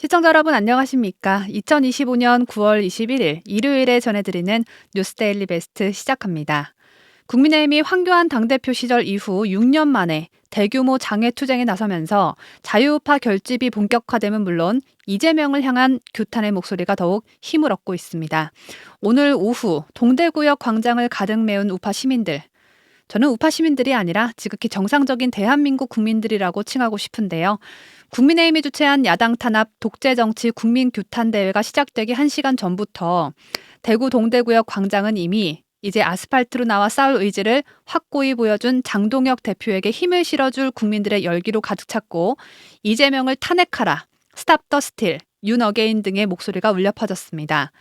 시청자 여러분 안녕하십니까? 2025년 9월 21일 일요일에 전해드리는 뉴스데일리 베스트 시작합니다. 국민의힘이 황교안 당대표 시절 이후 6년 만에 대규모 장애 투쟁에 나서면서 자유우파 결집이 본격화됨은 물론 이재명을 향한 규탄의 목소리가 더욱 힘을 얻고 있습니다. 오늘 오후 동대구역 광장을 가득 메운 우파 시민들. 저는 우파 시민들이 아니라 지극히 정상적인 대한민국 국민들이라고 칭하고 싶은데요. 국민의힘이 주최한 야당 탄압 독재 정치 국민 규탄 대회가 시작되기 1시간 전부터 대구 동대구역 광장은 이미 이제 아스팔트로 나와 싸울 의지를 확고히 보여준 장동혁 대표에게 힘을 실어줄 국민들의 열기로 가득 찼고 이재명을 탄핵하라, 스탑 더 스틸, 윤 어게인 등의 목소리가 울려 퍼졌습니다.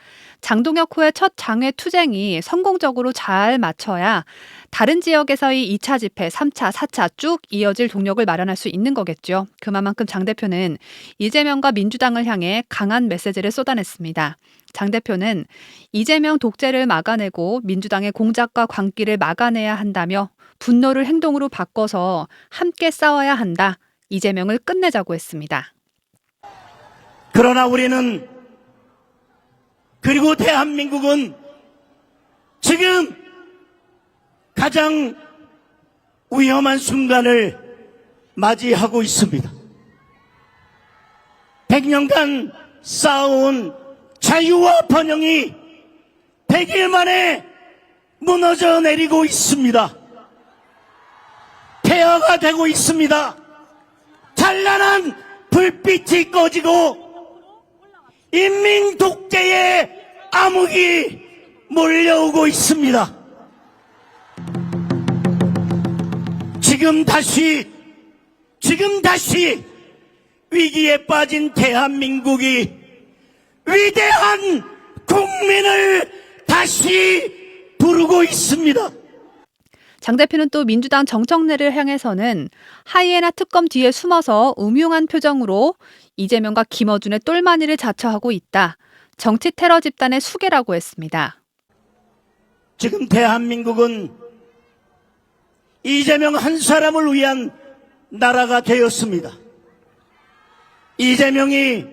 장동혁 후의 첫 장외 투쟁이 성공적으로 잘 맞춰야 다른 지역에서의 2차 집회, 3차, 4차 쭉 이어질 동력을 마련할 수 있는 거겠죠. 그만큼 장 대표는 이재명과 민주당을 향해 강한 메시지를 쏟아냈습니다. 장 대표는 이재명 독재를 막아내고 민주당의 공작과 광기를 막아내야 한다며 분노를 행동으로 바꿔서 함께 싸워야 한다. 이재명을 끝내자고 했습니다. 그러나 우리는 그리고 대한민국은 지금 가장 위험한 순간을 맞이하고 있습니다. 100년간 쌓아온 자유와 번영이 100일 만에 무너져 내리고 있습니다. 폐허가 되고 있습니다. 찬란한 불빛이 꺼지고 인민 독재의 암흑이 몰려오고 있습니다. 지금 다시, 지금 다시 위기에 빠진 대한민국이 위대한 국민을 다시 부르고 있습니다. 장 대표는 또 민주당 정청래를 향해서는 하이에나 특검 뒤에 숨어서 음흉한 표정으로 이재명과 김어준의 똘마니를 자처하고 있다. 정치 테러 집단의 수괴라고 했습니다. 지금 대한민국은 이재명 한 사람을 위한 나라가 되었습니다. 이재명이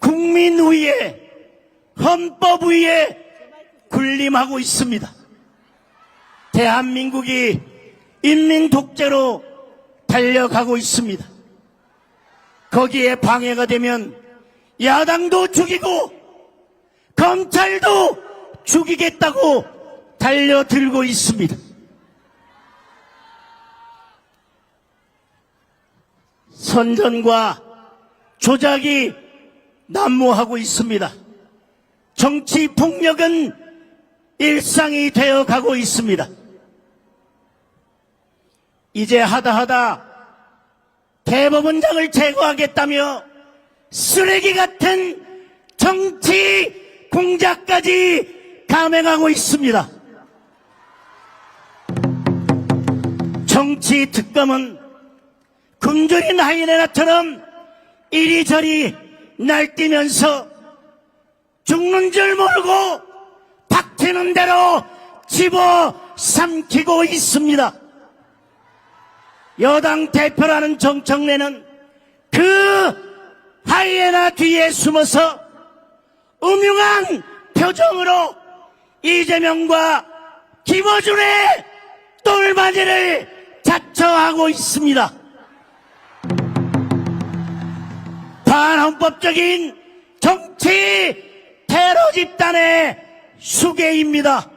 국민 위에 헌법 위에 군림하고 있습니다. 대한민국이 인민 독재로 달려가고 있습니다. 거기에 방해가 되면 야당도 죽이고 검찰도 죽이겠다고 달려들고 있습니다. 선전과 조작이 난무하고 있습니다. 정치 폭력은 일상이 되어 가고 있습니다. 이제 하다 하다 대법원장을 제거하겠다며 쓰레기 같은 정치 공작까지 감행하고 있습니다. 정치 특검은 굶주린 하이에나처럼 이리저리 날뛰면서 죽는 줄 모르고 닥치는 대로 집어 삼키고 있습니다. 여당 대표라는 정청래는 그 하이에나 뒤에 숨어서 음흉한 표정으로 이재명과 김어준의 똘마니를 자처하고 있습니다. 반헌법적인 정치 테러 집단의 수괴입니다.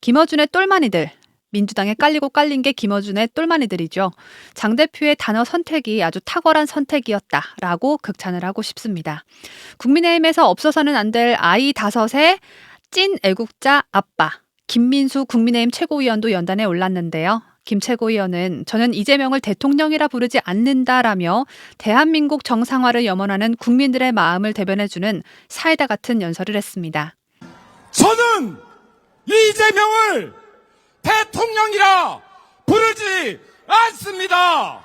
김어준의 똘마니들. 민주당에 깔리고 깔린 게 김어준의 똘마니들이죠. 장 대표의 단어 선택이 아주 탁월한 선택이었다라고 극찬을 하고 싶습니다. 국민의힘에서 없어서는 안 될 아이 다섯의 찐 애국자 아빠 김민수 국민의힘 최고위원도 연단에 올랐는데요. 김 최고위원은 저는 이재명을 대통령이라 부르지 않는다라며 대한민국 정상화를 염원하는 국민들의 마음을 대변해주는 사이다 같은 연설을 했습니다. 저는 이재명을 대통령이라 부르지 않습니다.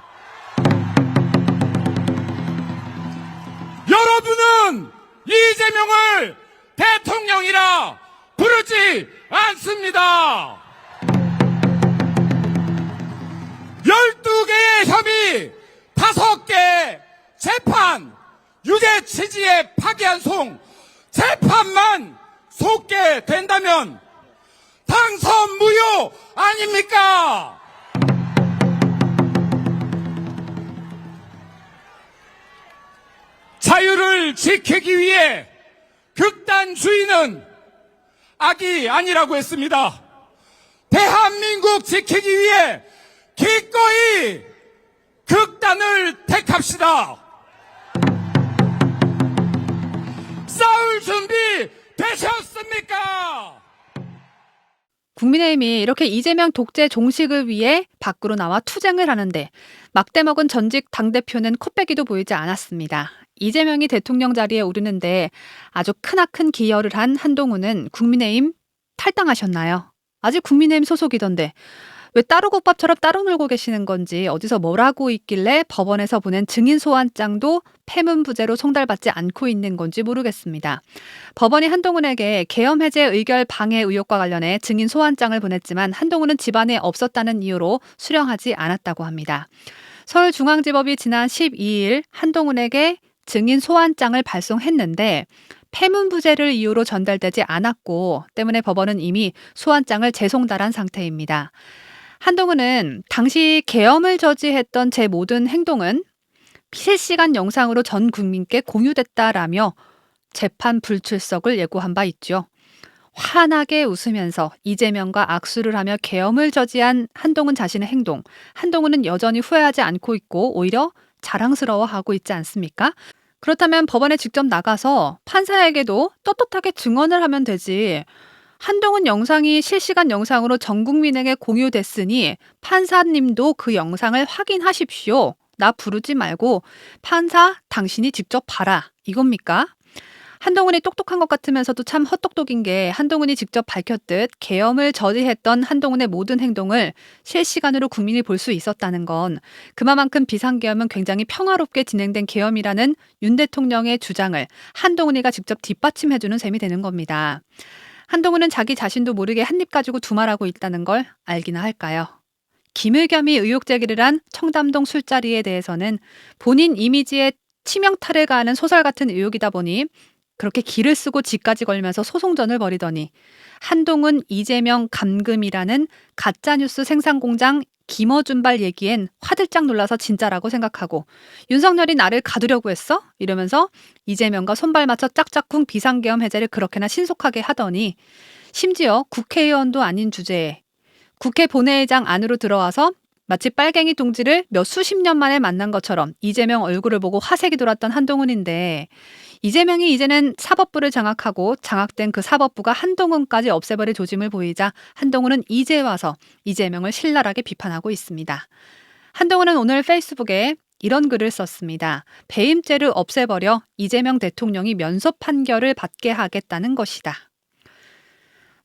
여러분은 이재명을 대통령이라 부르지 않습니다. 12개의 협의, 5개 재판, 유죄 취지에 파기한 송 재판만 속게 된다면 당선 무효 아닙니까? 자유를 지키기 위해 극단주의는 악이 아니라고 했습니다. 대한민국 지키기 위해 기꺼이 극단을 택합시다. 싸울 준비 되셨습니까? 국민의힘이 이렇게 이재명 독재 종식을 위해 밖으로 나와 투쟁을 하는데 막대 먹은 전직 당대표는 코빼기도 보이지 않았습니다. 이재명이 대통령 자리에 오르는데 아주 크나큰 기여를 한 한동훈은 국민의힘 탈당하셨나요? 아직 국민의힘 소속이던데 왜 따로 국밥처럼 따로 놀고 계시는 건지 어디서 뭘 하고 있길래 법원에서 보낸 증인 소환장도 폐문부제로 송달받지 않고 있는 건지 모르겠습니다. 법원이 한동훈에게 계엄 해제 의결 방해 의혹과 관련해 증인 소환장을 보냈지만 한동훈은 집안에 없었다는 이유로 수령하지 않았다고 합니다. 서울중앙지법이 지난 12일 한동훈에게 증인 소환장을 발송했는데 폐문부제를 이유로 전달되지 않았고 때문에 법원은 이미 소환장을 재송달한 상태입니다. 한동훈은 당시 계엄을 저지했던 제 모든 행동은 실시간 영상으로 전 국민께 공유됐다라며 재판 불출석을 예고한 바 있죠. 환하게 웃으면서 이재명과 악수를 하며 계엄을 저지한 한동훈 자신의 행동, 한동훈은 여전히 후회하지 않고 있고 오히려 자랑스러워하고 있지 않습니까? 그렇다면 법원에 직접 나가서 판사에게도 떳떳하게 증언을 하면 되지. 한동훈 영상이 실시간 영상으로 전 국민에게 공유됐으니 판사님도 그 영상을 확인하십시오. 나 부르지 말고 판사 당신이 직접 봐라. 이겁니까? 한동훈이 똑똑한 것 같으면서도 참 헛똑똑인 게 한동훈이 직접 밝혔듯 계엄을 저지했던 한동훈의 모든 행동을 실시간으로 국민이 볼 수 있었다는 건 그만큼 비상계엄은 굉장히 평화롭게 진행된 계엄이라는 윤 대통령의 주장을 한동훈이가 직접 뒷받침해주는 셈이 되는 겁니다. 한동훈은 자기 자신도 모르게 한 입 가지고 두말하고 있다는 걸 알기나 할까요? 김의겸이 의혹 제기를 한 청담동 술자리에 대해서는 본인 이미지에 치명타를 가하는 소설 같은 의혹이다 보니 그렇게 기를 쓰고 지까지 걸면서 소송전을 벌이더니 한동훈 이재명 감금이라는 가짜뉴스 생산공장 김어준발 얘기엔 화들짝 놀라서 진짜라고 생각하고 윤석열이 나를 가두려고 했어? 이러면서 이재명과 손발 맞춰 짝짝꿍 비상계엄 해제를 그렇게나 신속하게 하더니 심지어 국회의원도 아닌 주제에 국회 본회의장 안으로 들어와서 마치 빨갱이 동지를 몇 수십 년 만에 만난 것처럼 이재명 얼굴을 보고 화색이 돌았던 한동훈인데 이재명이 이제는 사법부를 장악하고 장악된 그 사법부가 한동훈까지 없애버릴 조짐을 보이자 한동훈은 이제 와서 이재명을 신랄하게 비판하고 있습니다. 한동훈은 오늘 페이스북에 이런 글을 썼습니다. 배임죄를 없애버려 이재명 대통령이 면소 판결을 받게 하겠다는 것이다.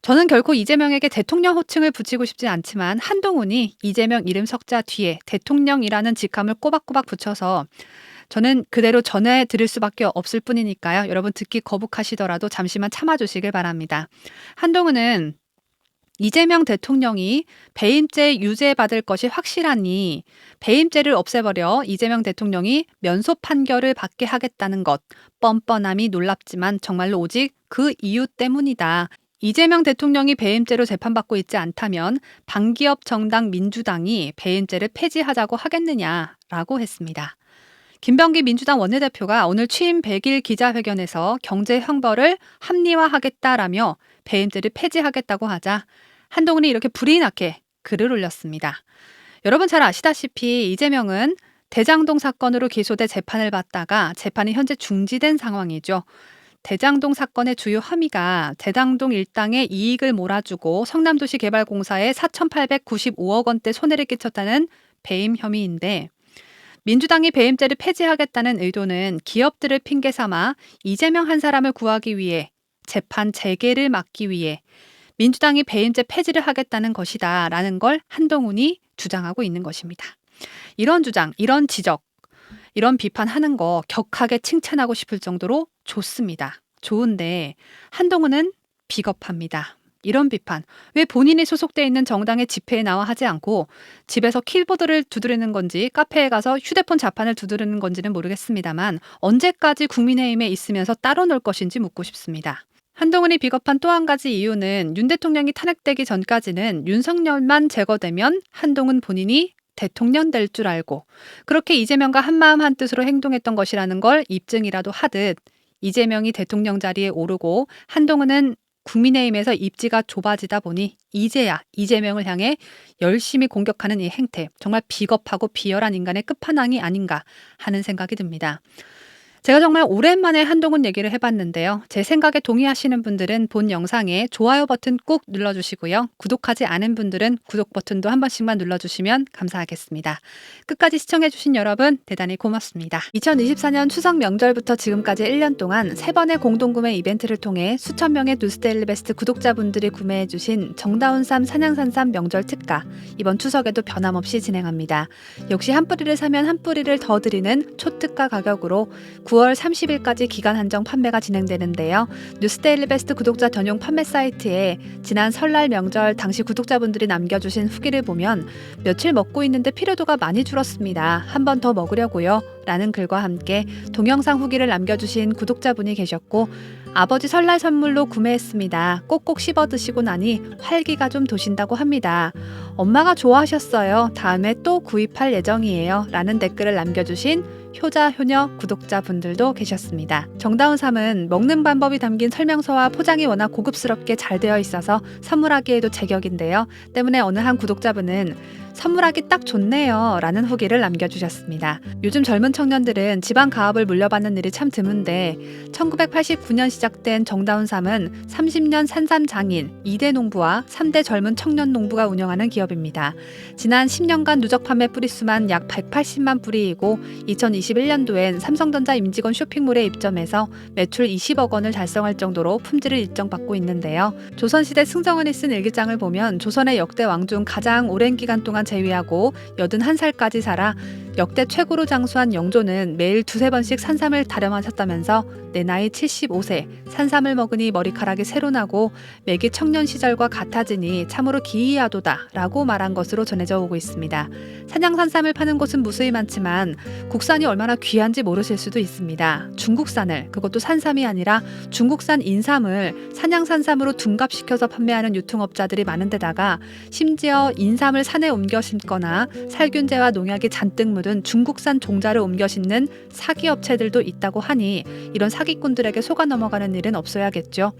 저는 결코 이재명에게 대통령 호칭을 붙이고 싶지 않지만 한동훈이 이재명 이름 석자 뒤에 대통령이라는 직함을 꼬박꼬박 붙여서 저는 그대로 전해 드릴 수밖에 없을 뿐이니까요. 여러분 듣기 거북하시더라도 잠시만 참아주시길 바랍니다. 한동훈은 이재명 대통령이 배임죄 유죄받을 것이 확실하니 배임죄를 없애버려 이재명 대통령이 면소 판결을 받게 하겠다는 것 뻔뻔함이 놀랍지만 정말로 오직 그 이유 때문이다. 이재명 대통령이 배임죄로 재판받고 있지 않다면 반기업 정당 민주당이 배임죄를 폐지하자고 하겠느냐라고 했습니다. 김병기 민주당 원내대표가 오늘 취임 100일 기자회견에서 경제 형벌을 합리화하겠다라며 배임죄를 폐지하겠다고 하자 한동훈이 이렇게 불이 나게 글을 올렸습니다. 여러분 잘 아시다시피 이재명은 대장동 사건으로 기소돼 재판을 받다가 재판이 현재 중지된 상황이죠. 대장동 사건의 주요 혐의가 대장동 일당의 이익을 몰아주고 성남도시 개발공사에 4,895억 원대 손해를 끼쳤다는 배임 혐의인데 민주당이 배임죄를 폐지하겠다는 의도는 기업들을 핑계 삼아 이재명 한 사람을 구하기 위해 재판 재개를 막기 위해 민주당이 배임죄 폐지를 하겠다는 것이다 라는 걸 한동훈이 주장하고 있는 것입니다. 이런 주장, 이런 지적, 이런 비판하는 거 격하게 칭찬하고 싶을 정도로 좋습니다. 좋은데 한동훈은 비겁합니다. 이런 비판. 왜 본인이 소속돼 있는 정당의 집회에 나와 하지 않고 집에서 키보드를 두드리는 건지 카페에 가서 휴대폰 자판을 두드리는 건지는 모르겠습니다만 언제까지 국민의힘에 있으면서 따로 놀 것인지 묻고 싶습니다. 한동훈이 비겁한 또 한 가지 이유는 윤 대통령이 탄핵되기 전까지는 윤석열만 제거되면 한동훈 본인이 대통령 될 줄 알고 그렇게 이재명과 한마음 한뜻으로 행동했던 것이라는 걸 입증이라도 하듯 이재명이 대통령 자리에 오르고 한동훈은 국민의힘에서 입지가 좁아지다 보니 이제야 이재명을 향해 열심히 공격하는 이 행태 정말 비겁하고 비열한 인간의 끝판왕이 아닌가 하는 생각이 듭니다. 제가 정말 오랜만에 한동훈 얘기를 해봤는데요. 제 생각에 동의하시는 분들은 본 영상에 좋아요 버튼 꾹 눌러주시고요. 구독하지 않은 분들은 구독 버튼도 한 번씩만 눌러주시면 감사하겠습니다. 끝까지 시청해주신 여러분 대단히 고맙습니다. 2024년 추석 명절부터 지금까지 1년 동안 세 번의 공동구매 이벤트를 통해 수천 명의 뉴스데일리 베스트 구독자분들이 구매해주신 정다운 쌈 산양산삼 명절 특가 이번 추석에도 변함없이 진행합니다. 역시 한 뿌리를 사면 한 뿌리를 더 드리는 초특가 가격으로 9월 30일까지 기간 한정 판매가 진행되는데요. 뉴스데일리 베스트 구독자 전용 판매 사이트에 지난 설날 명절 당시 구독자분들이 남겨주신 후기를 보면 며칠 먹고 있는데 필요도가 많이 줄었습니다. 한 번 더 먹으려고요. 라는 글과 함께 동영상 후기를 남겨주신 구독자분이 계셨고 아버지 설날 선물로 구매했습니다. 꼭꼭 씹어 드시고 나니 활기가 좀 도신다고 합니다. 엄마가 좋아하셨어요. 다음에 또 구입할 예정이에요. 라는 댓글을 남겨주신 효자 효녀 구독자분들도 계셨습니다. 정다운 삶은 먹는 방법이 담긴 설명서와 포장이 워낙 고급스럽게 잘 되어 있어서 선물하기에도 제격인데요. 때문에 어느 한 구독자분은 선물하기 딱 좋네요. 라는 후기를 남겨주셨습니다. 요즘 젊은 청년들은 집안 가업을 물려받는 일이 참 드문데 1989년 시작된 정다운 삶은 30년 산삼 장인 2대 농부와 3대 젊은 청년 농부가 운영하는 기업입니다. 지난 10년간 누적 판매 뿌리수만 약 180만 뿌리이고 2021년도엔 삼성전자 임직원 쇼핑몰에 입점해서 매출 20억 원을 달성할 정도로 품질을 인정받고 있는데요. 조선시대 승정원이 쓴 일기장을 보면 조선의 역대 왕 중 가장 오랜 기간 동안 제위하고 81살까지 살아 역대 최고로 장수한 영조는 매일 두세 번씩 산삼을 다려마셨다면서 내 나이 75세 산삼을 먹으니 머리카락이 새로 나고 맥이 청년 시절과 같아지니 참으로 기이하도다 라고 말한 것으로 전해져 오고 있습니다. 산양 산삼을 파는 곳은 무수히 많지만 국산이 얼마나 귀한지 모르실 수도 있습니다. 중국산을 그것도 산삼이 아니라 중국산 인삼을 산양 산삼으로 둔갑시켜서 판매하는 유통업자들이 많은데다가 심지어 인삼을 산에 옮겨 심거나 살균제와 농약이 잔뜩 묻은 중국산 종자를 옮겨 심는 사기 업체들도 있다고 하니 이런 사기꾼들에게 속아 넘어가는 일은 없어야겠죠.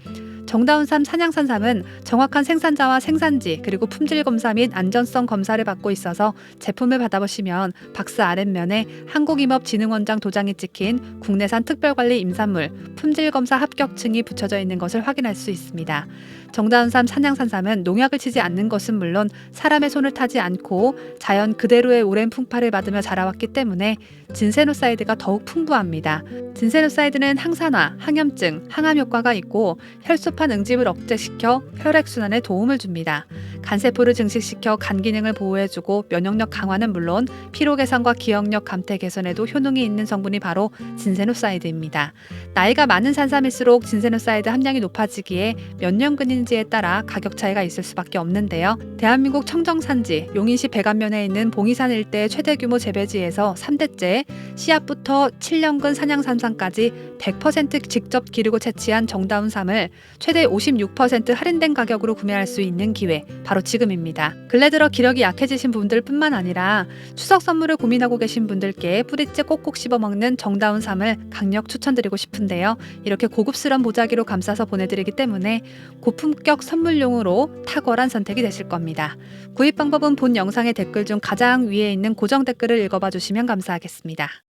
정다운 삶 산양산 삼은 정확한 생산자와 생산지 그리고 품질 검사 및 안전성 검사를 받고 있어서 제품을 받아보시면 박스 아랫면에 한국임업진흥원장 도장이 찍힌 국내산 특별관리 임산물 품질 검사 합격증이 붙여져 있는 것을 확인할 수 있습니다. 정다운 삶 산양산 삼은 농약을 치지 않는 것은 물론 사람의 손을 타지 않고 자연 그대로의 오랜 풍파를 받으며 자라왔기 때문에 진세노사이드가 더욱 풍부합니다. 진세노사이드는 항산화, 항염증, 항암 효과가 있고 혈소 판 응집을 억제시켜 혈액순환에 도움을 줍니다. 간세포를 증식시켜 간 기능을 보호해주고 면역력 강화는 물론 피로 개선과 기억력 감퇴 개선에도 효능이 있는 성분이 바로 진세노사이드입니다. 나이가 많은 산삼일수록 진세노사이드 함량이 높아지기에 몇 년근인지에 따라 가격 차이가 있을 수밖에 없는데요. 대한민국 청정산지 용인시 백안면에 있는 봉이산 일대 최대 규모 재배지에서 3대째 씨앗부터 7년근 산양산삼까지 100% 직접 기르고 채취한 정다운 삼을 최대 56% 할인된 가격으로 구매할 수 있는 기회 바로 지금입니다. 들어 기력이 약해지신 분들뿐만 아니라 추석 선물을 고민하고 계신 분들께 뿌리째 꼭꼭 씹어 먹는 정다운 삼을 강력 추천드리고 싶은데요. 이렇게 고급스러운 보자기로 감싸서 보내드리기 때문에 고품격 선물용으로 탁월한 선택이 되실 겁니다. 구입 방법은 본 영상의 댓글 중 가장 위에 있는 고정 댓글을 읽어봐 주시면 감사하겠습니다.